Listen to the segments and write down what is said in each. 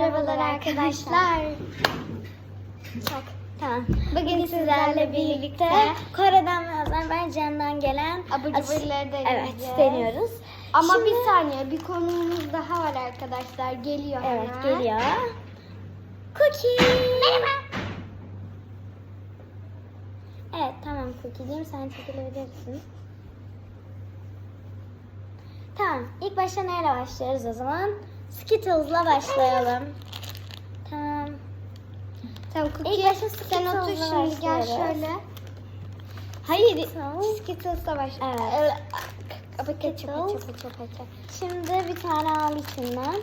Merhabalar arkadaşlar. Çak. Tamam. Bugün sizlerle birlikte Kore'den ve Azerbaycan'dan gelen Abur cuburları deneyeceğiz. Evet, deniyoruz. Ama Şimdi- bir saniye bir konuğumuz daha var arkadaşlar. Geliyor Evet, hemen. geliyor. Cookie. Merhaba. Evet, tamam Cookie'ciğim sen çekilebilirsin. Tamam, ilk başta neyle başlıyoruz o zaman? Skittles'la başlayalım. Tamam. Tamam İlk Cookie başta sen otur şimdi gel şöyle. Hayır. Skittles'la baş. Evet. Paça Skittles. paça paça. Şimdi bir tane al içinden.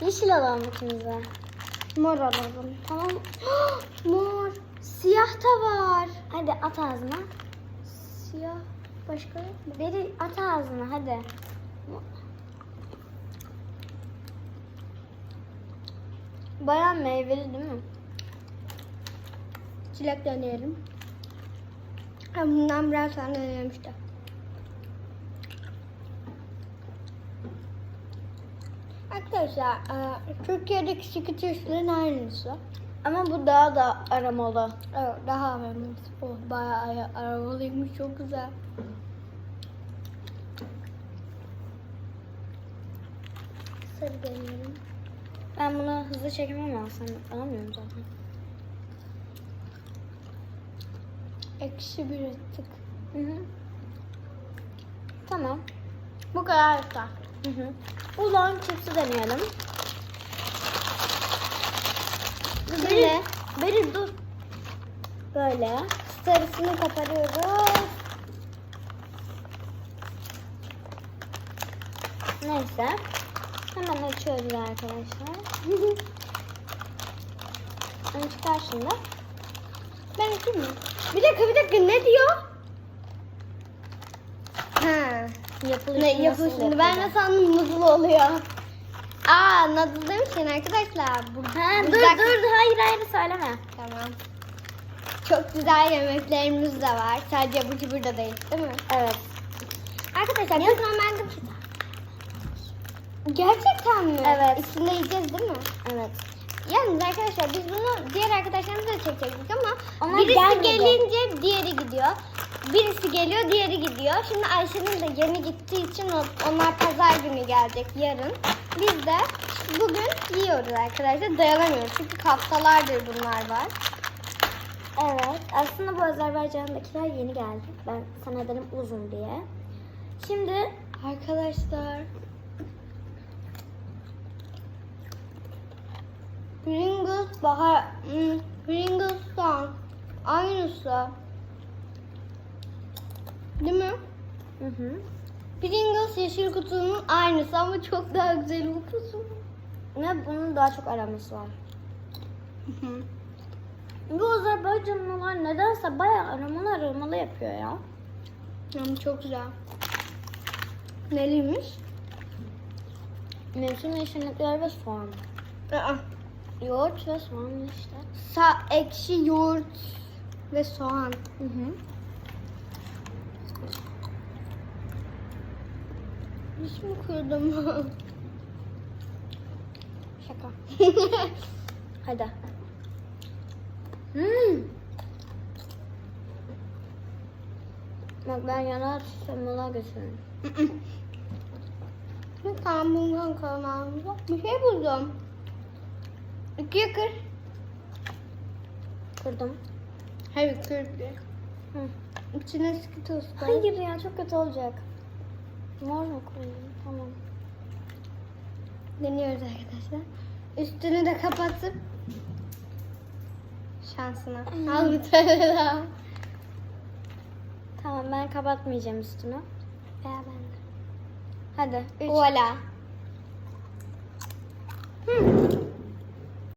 Yeşil alalım ikimize. Mor alalım. Tamam. Mor. Siyah da var. Hadi at ağzına. Siyah. Başka yok mu? Beri at ağzına hadi. Bayağı meyveli değil mi? Çilek deneyelim. Ha, bundan biraz sonra deneyelim işte. Arkadaşlar, e, Türkiye'deki Skittles'ların aynısı. Ama bu daha da aromalı. Evet, daha memnunum. Oh, bayağı aromalıymış, çok güzel. Sarı deneyelim. Ben bunu hızlı çekemem ama sen alamıyorum zaten. Ekşi bir tık. Hı hı. Tamam. Bu kadar yeter. Hı hı. Ulan çipsi deneyelim. Böyle Beri dur. Böyle. sarısını koparıyoruz. Neyse. Hemen açıyoruz arkadaşlar. Onu çıkar şimdi. Ben açayım mı? Bir dakika bir dakika ne diyor? Ha. Yapılışını Ne nasıl yapıyorsun? Ben de sandım noodle oluyor. Aa noodle demişken arkadaşlar. Bu, Ha, dur burada- dur hayır hayır söyleme. Tamam. Çok güzel yemeklerimiz de var. Sadece bu cubur da değil değil mi? Evet. Arkadaşlar biz normalde... Gerçekten mi? Evet. İçinde yiyeceğiz değil mi? Evet. Yalnız arkadaşlar biz bunu diğer arkadaşlarımızla çekecektik ama Onlar birisi gelmedi. gelince diğeri gidiyor. Birisi geliyor diğeri gidiyor. Şimdi Ayşe'nin de yeni gittiği için onlar pazar günü gelecek yarın. Biz de bugün yiyoruz arkadaşlar. Dayanamıyoruz çünkü haftalardır bunlar var. Evet. Aslında bu Azerbaycan'dakiler yeni geldi. Ben sana dedim uzun diye. Şimdi Arkadaşlar. Pringles bahar, hmm, Pringles'tan aynısı. Değil mi? hı hı. Pringles yeşil kutunun aynısı ama çok daha güzel bu kutu. Ve bunun daha çok aroması var. Bu Azerbaycanlılar nedense bayağı aromalı aromalı yapıyor ya. Ama çok güzel. Neliymiş? Mevsim yeşillikleri ve soğan. Aa, Yoğurt ve soğan işte. sa ekşi yoğurt ve soğan. Hı hı. Hiç mi kırdım? Şaka. Hadi. Hmm. Bak ben yana atıştırmalığa götürüyorum. Lütfen bundan kanalımıza bir şey buldum. İkiye kır. Kırdım. Hayır kır. Hı. İçine Skittles koy. Hayır ya çok kötü olacak. Mor mu koyayım? Tamam. Deniyoruz arkadaşlar. Üstünü de kapatıp şansına. Al bir tane daha. Tamam ben kapatmayacağım üstünü. Veya ben de. Hadi. Üç. Voila.